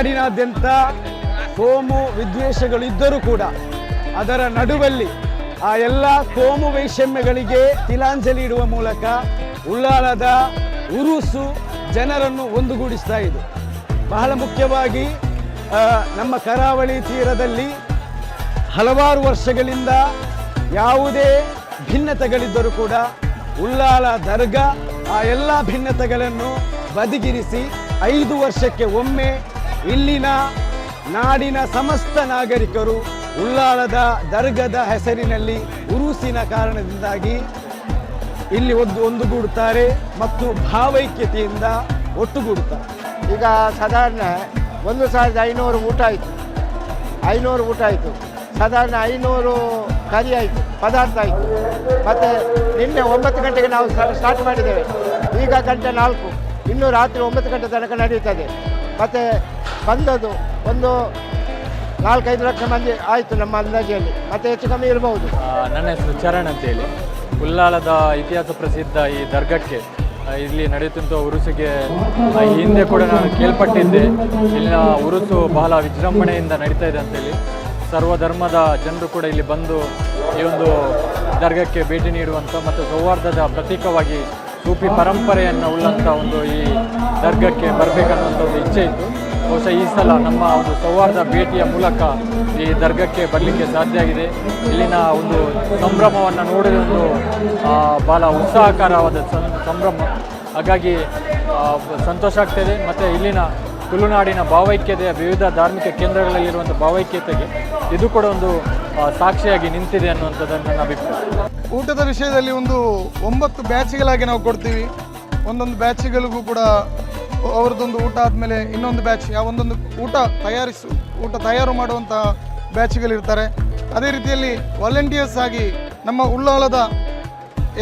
ನಾಡಿನಾದ್ಯಂತ ಕೋಮು ವಿದ್ವೇಷಗಳಿದ್ದರೂ ಕೂಡ ಅದರ ನಡುವಲ್ಲಿ ಆ ಎಲ್ಲ ಕೋಮು ವೈಷಮ್ಯಗಳಿಗೆ ತಿಲಾಂಜಲಿ ಇಡುವ ಮೂಲಕ ಉಳ್ಳಾಲದ ಉರುಸು ಜನರನ್ನು ಒಂದುಗೂಡಿಸ್ತಾ ಇದೆ. ಬಹಳ ಮುಖ್ಯವಾಗಿ ನಮ್ಮ ಕರಾವಳಿ ತೀರದಲ್ಲಿ ಹಲವಾರು ವರ್ಷಗಳಿಂದ ಯಾವುದೇ ಭಿನ್ನತೆಗಳಿದ್ದರೂ ಕೂಡ ಉಳ್ಳಾಲ ದರ್ಗಾ ಆ ಎಲ್ಲ ಭಿನ್ನತೆಗಳನ್ನು ಬದಿಗಿರಿಸಿ ಐದು ವರ್ಷಕ್ಕೆ ಒಮ್ಮೆ ಇಲ್ಲಿನ ನಾಡಿನ ಸಮಸ್ತ ನಾಗರಿಕರು ಉಳ್ಳಾಳದ ದರ್ಗದ ಹೆಸರಿನಲ್ಲಿ ಉರುಸಿನ ಕಾರಣದಿಂದಾಗಿ ಇಲ್ಲಿ ಒಂದು ಒಂದುಗೂಡುತ್ತಾರೆ ಮತ್ತು ಭಾವೈಕ್ಯತೆಯಿಂದ ಒಟ್ಟುಗೂಡುತ್ತಾರೆ. ಈಗ ಸಾಧಾರಣ ಒಂದು ಸಾವಿರದ ಐನೂರು ಊಟ ಆಯಿತು. ಐನೂರು ಊಟ ಆಯಿತು. ಸಾಧಾರಣ ಐನೂರು ಕರಿ ಆಯಿತು, ಪದಾರ್ಥ ಆಯಿತು. ಮತ್ತು ನಿನ್ನೆ ಒಂಬತ್ತು ಗಂಟೆಗೆ ನಾವು ಸ್ಟಾರ್ಟ್ ಮಾಡಿದ್ದೇವೆ. ಈಗ ಗಂಟೆ ನಾಲ್ಕು. ಇನ್ನೂ ರಾತ್ರಿ ಒಂಬತ್ತು ಗಂಟೆ ತನಕ ನಡೆಯುತ್ತದೆ. ಮತ್ತು ಬಂದದ್ದು ಒಂದು ನಾಲ್ಕೈದು ಲಕ್ಷ ಮಂದಿ ಆಯಿತು ನಮ್ಮ ಅಂದಾಜಿಯಲ್ಲಿ ಮತ್ತೆ ಹೆಚ್ಚು ಕಮ್ಮಿ ಇರಬಹುದು ನನ್ನ ಹೆಸರು ಚರಣ್ ಅಂತೇಳಿ. ಉಲ್ಲಾಳದ ಇತಿಹಾಸ ಪ್ರಸಿದ್ಧ ಈ ದರ್ಗಕ್ಕೆ ಇಲ್ಲಿ ನಡೆಯುತ್ತಿದ್ದ ಉರುಸಿಗೆ ಹಿಂದೆ ಕೂಡ ನಾನು ಕೇಳ್ಪಟ್ಟಿದ್ದೆ. ಇಲ್ಲಿನ ಉರುಸು ಬಹಳ ವಿಜೃಂಭಣೆಯಿಂದ ನಡೀತಾ ಇದೆ ಅಂತೇಳಿ. ಸರ್ವಧರ್ಮದ ಜನರು ಕೂಡ ಇಲ್ಲಿ ಬಂದು ಈ ಒಂದು ದರ್ಗಕ್ಕೆ ಭೇಟಿ ನೀಡುವಂಥ ಮತ್ತು ಸೌಹಾರ್ದದ ಪ್ರತೀಕವಾಗಿ ಸೂಪಿ ಪರಂಪರೆಯನ್ನು ಉಳ್ಳಂಥ ಒಂದು ಈ ದರ್ಗಕ್ಕೆ ಬರಬೇಕನ್ನುವಂಥ ಒಂದು ಇಚ್ಛೆ ಇತ್ತು. ಬಹುಶಃ ಈ ಸಲ ನಮ್ಮ ಒಂದು ಸೌಹಾರ್ದ ಭೇಟಿಯ ಮೂಲಕ ಈ ದರ್ಗಕ್ಕೆ ಬರಲಿಕ್ಕೆ ಸಾಧ್ಯ ಆಗಿದೆ. ಇಲ್ಲಿನ ಒಂದು ಸಂಭ್ರಮವನ್ನು ನೋಡಿದ ಒಂದು ಬಹಳ ಉತ್ಸಾಹಕರವಾದ ಸಂಭ್ರಮ. ಹಾಗಾಗಿ ಸಂತೋಷ ಆಗ್ತಿದೆ. ಮತ್ತು ಇಲ್ಲಿನ ತುಳುನಾಡಿನ ಭಾವೈಕ್ಯತೆಯ ವಿವಿಧ ಧಾರ್ಮಿಕ ಕೇಂದ್ರಗಳಲ್ಲಿರುವಂಥ ಭಾವೈಕ್ಯತೆಗೆ ಇದು ಕೂಡ ಒಂದು ಸಾಕ್ಷಿಯಾಗಿ ನಿಂತಿದೆ ಅನ್ನುವಂಥದ್ದನ್ನು ನನ್ನ ಅಭಿಪ್ರಾಯ. ಊಟದ ವಿಷಯದಲ್ಲಿ ಒಂದು ಒಂಬತ್ತು ಬ್ಯಾಚ್ಗಳಾಗಿ ನಾವು ಕೊಡ್ತೀವಿ. ಒಂದೊಂದು ಬ್ಯಾಚ್ಗಳಿಗೂ ಕೂಡ ಅವರದೊಂದು ಊಟ ಆದಮೇಲೆ ಇನ್ನೊಂದು ಬ್ಯಾಚ್ ಯಾವ ಒಂದೊಂದು ಊಟ ತಯಾರಿಸು, ಊಟ ತಯಾರು ಮಾಡುವಂತಹ ಬ್ಯಾಚ್ಗಳಿರ್ತಾರೆ ಅದೇ ರೀತಿಯಲ್ಲಿ ವಾಲಂಟಿಯರ್ಸ್ ಆಗಿ ನಮ್ಮ ಉಳ್ಳಾಳದ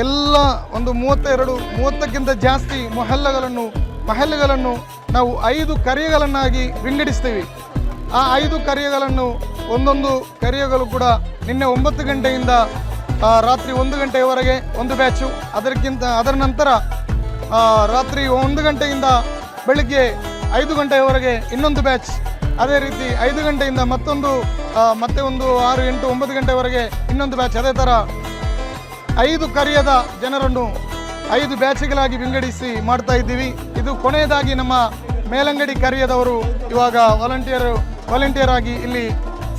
ಎಲ್ಲ ಒಂದು ಮೂವತ್ತೆರಡು, ಮೂವತ್ತಕ್ಕಿಂತ ಜಾಸ್ತಿ ಮೊಹಲ್ಲಗಳನ್ನು ಮಹಲ್ಗಳನ್ನು ನಾವು ಐದು ಕರಿಯಗಳನ್ನಾಗಿ ವಿಂಗಡಿಸ್ತೀವಿ. ಆ ಐದು ಕರಿಯಗಳನ್ನು ಒಂದೊಂದು ಕರಿಯಗಳು ಕೂಡ ನಿನ್ನೆ ಒಂಬತ್ತು ಗಂಟೆಯಿಂದ ರಾತ್ರಿ ಒಂದು ಗಂಟೆಯವರೆಗೆ ಒಂದು ಬ್ಯಾಚು ಅದಕ್ಕಿಂತ, ಅದರ ನಂತರ ರಾತ್ರಿ ಒಂದು ಗಂಟೆಯಿಂದ ಬೆಳಿಗ್ಗೆ ಐದು ಗಂಟೆಯವರೆಗೆ ಇನ್ನೊಂದು ಬ್ಯಾಚ್ ಅದೇ ರೀತಿ ಐದು ಗಂಟೆಯಿಂದ ಮತ್ತೊಂದು ಮತ್ತೆ ಒಂದು ಆರು, ಎಂಟು, ಒಂಬತ್ತು ಗಂಟೆವರೆಗೆ ಇನ್ನೊಂದು ಬ್ಯಾಚ್ ಅದೇ ಥರ ಐದು ಕರಿಯದ ಜನರನ್ನು ಐದು ಬ್ಯಾಚ್ಗಳಾಗಿ ವಿಂಗಡಿಸಿ ಮಾಡ್ತಾ ಇದ್ದೀವಿ. ಇದು ಕೊನೆಯದಾಗಿ ನಮ್ಮ ಮೇಲಂಗಡಿ ಕರಿಯದವರು ಇವಾಗ ವಾಲಂಟಿಯರ್ ವಾಲಂಟಿಯರ್ ಆಗಿ ಇಲ್ಲಿ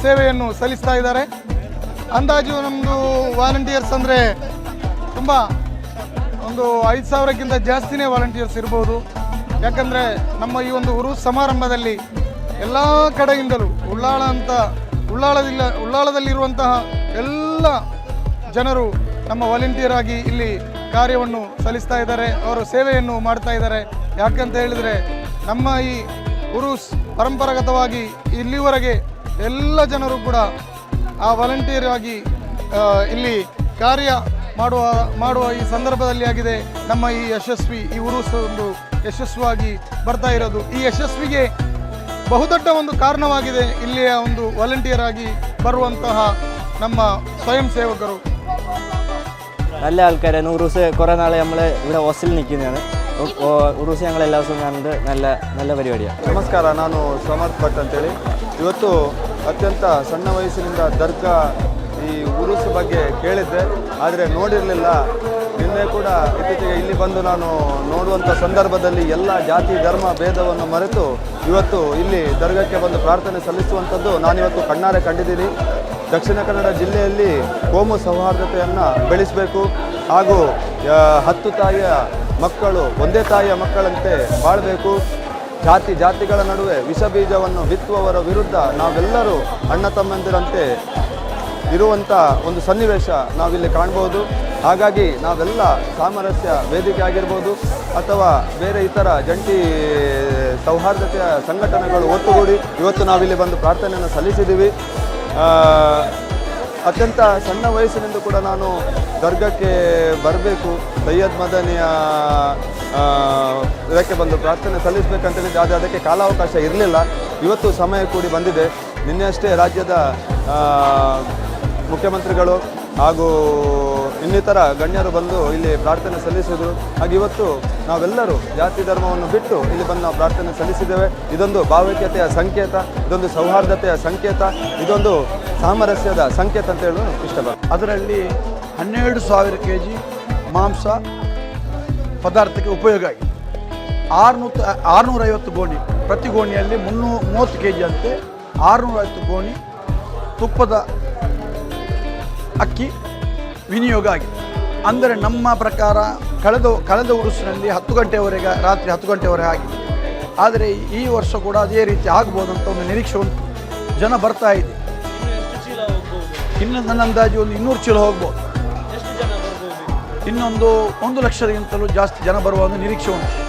ಸೇವೆಯನ್ನು ಸಲ್ಲಿಸ್ತಾ ಇದ್ದಾರೆ. ಅಂದಾಜು ನಮ್ಮದು ವಾಲಂಟಿಯರ್ಸ್ ಅಂದರೆ ತುಂಬ, ಒಂದು ಐದು ಸಾವಿರಕ್ಕಿಂತ ಜಾಸ್ತಿನೇ ವಾಲಂಟಿಯರ್ಸ್ ಇರ್ಬೋದು. ಯಾಕಂದರೆ ನಮ್ಮ ಈ ಒಂದು ಉರು ಸಮಾರಂಭದಲ್ಲಿ ಎಲ್ಲ ಕಡೆಯಿಂದಲೂ ಉಳ್ಳಾಳ ಅಂತ ಉಳ್ಳಾಳದಿಲ್ಲ, ಉಳ್ಳಾಳದಲ್ಲಿರುವಂತಹ ಎಲ್ಲ ಜನರು ನಮ್ಮ ವಾಲಂಟಿಯರ್ ಆಗಿ ಇಲ್ಲಿ ಕಾರ್ಯವನ್ನು ಸಲ್ಲಿಸ್ತಾ ಇದ್ದಾರೆ, ಅವರು ಸೇವೆಯನ್ನು ಮಾಡ್ತಾ ಇದ್ದಾರೆ. ಯಾಕಂತ ಹೇಳಿದರೆ ನಮ್ಮ ಈ ಉರುಸ್ ಪರಂಪರಾಗತವಾಗಿ ಇಲ್ಲಿವರೆಗೆ ಎಲ್ಲ ಜನರು ಕೂಡ ಆ ವಾಲಂಟಿಯರ್ ಆಗಿ ಇಲ್ಲಿ ಕಾರ್ಯ ಮಾಡುವ ಮಾಡುವ ಈ ಸಂದರ್ಭದಲ್ಲಿ ಆಗಿದೆ ನಮ್ಮ ಈ ಯಶಸ್ವಿ ಈ ಉರುಸ್ ಒಂದು ಯಶಸ್ವಿಯಾಗಿ ಬರ್ತಾ ಇರೋದು ಈ ಯಶಸ್ವಿಗೆ ಬಹುದೊಡ್ಡ ಒಂದು ಕಾರಣವಾಗಿದೆ ಇಲ್ಲಿಯ ಒಂದು ವಾಲಂಟಿಯರ್ ಆಗಿ ಬರುವಂತಹ ನಮ್ಮ ಸ್ವಯಂ ಸೇವಕರು നല്ല ആൾക്കാരാണ് ഉറൂസ് കുറേ നാളെ നമ്മൾ ഇവിടെ ഹോസ്റ്റലിൽ നിൽക്കുന്നതാണ് ഉറൂസ് ഞങ്ങൾ എല്ലാ ദിവസവും കാണുന്നത് നല്ല നല്ല പരിപാടിയാണ് ನಮಸ್ಕಾರ ನಾನು ಸಮರ್ಥ್ ಭಟ್ ಅಂತೇಳಿ ಇವತ್ತು ಅತ್ಯಂತ ಸಣ್ಣ ವಯಸ್ಸಿನಿಂದ ದರ್ಗಾ ಈ ಉರುಸು ಬಗ್ಗೆ ಕೇಳಿದ್ದೆ, ಆದರೆ ನೋಡಿರಲಿಲ್ಲ. ನಿನ್ನೆ ಕೂಡ ಇತ್ತೀಚೆಗೆ ಇಲ್ಲಿ ಬಂದು ನಾನು ನೋಡುವಂಥ ಸಂದರ್ಭದಲ್ಲಿ ಎಲ್ಲ ಜಾತಿ, ಧರ್ಮ, ಭೇದವನ್ನು ಮರೆತು ಇವತ್ತು ಇಲ್ಲಿ ದರ್ಗಕ್ಕೆ ಬಂದು ಪ್ರಾರ್ಥನೆ ಸಲ್ಲಿಸುವಂಥದ್ದು ನಾನಿವತ್ತು ಕಣ್ಣಾರೆ ಕಂಡಿದ್ದೀನಿ. ದಕ್ಷಿಣ ಕನ್ನಡ ಜಿಲ್ಲೆಯಲ್ಲಿ ಕೋಮು ಸೌಹಾರ್ದತೆಯನ್ನು ಬೆಳೆಸಬೇಕು. ಹಾಗೂ ಹತ್ತು ತಾಯಿಯ ಮಕ್ಕಳು ಒಂದೇ ತಾಯಿಯ ಮಕ್ಕಳಂತೆ ಬಾಳಬೇಕು. ಜಾತಿ, ಜಾತಿಗಳ ನಡುವೆ ವಿಷ ಬೀಜವನ್ನು ಬಿತ್ತುವವರ ವಿರುದ್ಧ ನಾವೆಲ್ಲರೂ ಅಣ್ಣ ತಮ್ಮಂದಿರಂತೆ ಇರುವಂಥ ಒಂದು ಸನ್ನಿವೇಶ ನಾವಿಲ್ಲಿ ಕಾಣ್ಬೋದು. ಹಾಗಾಗಿ ನಾವೆಲ್ಲ ಸಾಮರಸ್ಯ ವೇದಿಕೆ ಆಗಿರ್ಬೋದು ಅಥವಾ ಬೇರೆ ಇತರ ಜಂಟಿ ಸೌಹಾರ್ದತೆಯ ಸಂಘಟನೆಗಳು ಒಟ್ಟುಗೂಡಿ ಇವತ್ತು ನಾವಿಲ್ಲಿ ಬಂದು ಪ್ರಾರ್ಥನೆಯನ್ನು ಸಲ್ಲಿಸಿದ್ದೀವಿ. ಅತ್ಯಂತ ಸಣ್ಣ ವಯಸ್ಸಿನಿಂದ ಕೂಡ ನಾನು ದರ್ಗಕ್ಕೆ ಬರಬೇಕು, ಸೈಯದ್ ಮದನಿಯ ಇದಕ್ಕೆ ಬಂದು ಪ್ರಾರ್ಥನೆ ಸಲ್ಲಿಸಬೇಕಂತೇಳಿದ್ದೆ ಆದರೆ ಅದಕ್ಕೆ ಕಾಲಾವಕಾಶ ಇರಲಿಲ್ಲ. ಇವತ್ತು ಸಮಯ ಕೂಡಿ ಬಂದಿದೆ. ನಿನ್ನೆ ಅಷ್ಟೇ ರಾಜ್ಯದ ಮುಖ್ಯಮಂತ್ರಿಗಳು ಹಾಗೂ ಇನ್ನಿತರ ಗಣ್ಯರು ಬಂದು ಇಲ್ಲಿ ಪ್ರಾರ್ಥನೆ ಸಲ್ಲಿಸಿದರು. ಹಾಗೆ ಇವತ್ತು ನಾವೆಲ್ಲರೂ ಜಾತಿ ಧರ್ಮವನ್ನು ಬಿಟ್ಟು ಇಲ್ಲಿ ಬಂದು ನಾವು ಪ್ರಾರ್ಥನೆ ಸಲ್ಲಿಸಿದ್ದೇವೆ. ಇದೊಂದು ಭಾವೈಕ್ಯತೆಯ ಸಂಕೇತ, ಇದೊಂದು ಸೌಹಾರ್ದತೆಯ ಸಂಕೇತ, ಇದೊಂದು ಸಾಮರಸ್ಯದ ಸಂಕೇತ ಅಂತ ಹೇಳಲು ಇಷ್ಟಪಡ್ತೀನಿ. ಅದರಲ್ಲಿ ಹನ್ನೆರಡು ಸಾವಿರ ಕೆ ಜಿ ಮಾಂಸ ಪದಾರ್ಥಕ್ಕೆ ಉಪಯೋಗ ಆಗಿದೆ. ಆರುನೂತ, ಆರುನೂರೈವತ್ತು ಗೋಣಿ ಪ್ರತಿ ಗೋಣಿಯಲ್ಲಿ ಮುನ್ನೂ, ಮೂವತ್ತು ಕೆ ಜಿ ಅಂತೆ ಆರುನೂರೈವತ್ತು ಗೋಣಿ ತುಪ್ಪದ ಅಕ್ಕಿ ವಿನಿಯೋಗ ಆಗಿದೆ. ಅಂದರೆ ನಮ್ಮ ಪ್ರಕಾರ ಕಳೆದ ಕಳೆದ ಉರುಸಿನಲ್ಲಿ ಹತ್ತು ಗಂಟೆವರೆಗೆ ರಾತ್ರಿ ಹತ್ತು ಗಂಟೆವರೆಗೆ ಆಗಿದೆ. ಆದರೆ ಈ ವರ್ಷ ಕೂಡ ಅದೇ ರೀತಿ ಆಗ್ಬೋದು ಅಂತ ಒಂದು ನಿರೀಕ್ಷೆ ಉಂಟು. ಜನ ಬರ್ತಾ ಇದೆ. ಇನ್ನೊಂದು ನನ್ನ ಅಂದಾಜು ಒಂದು ಇನ್ನೂರು ಚೀಲ ಹೋಗ್ಬೋದು. ಇನ್ನೊಂದು ಒಂದು ಲಕ್ಷಕ್ಕಿಂತಲೂ ಜಾಸ್ತಿ ಜನ ಬರುವ ಒಂದು ನಿರೀಕ್ಷೆ ಉಂಟು.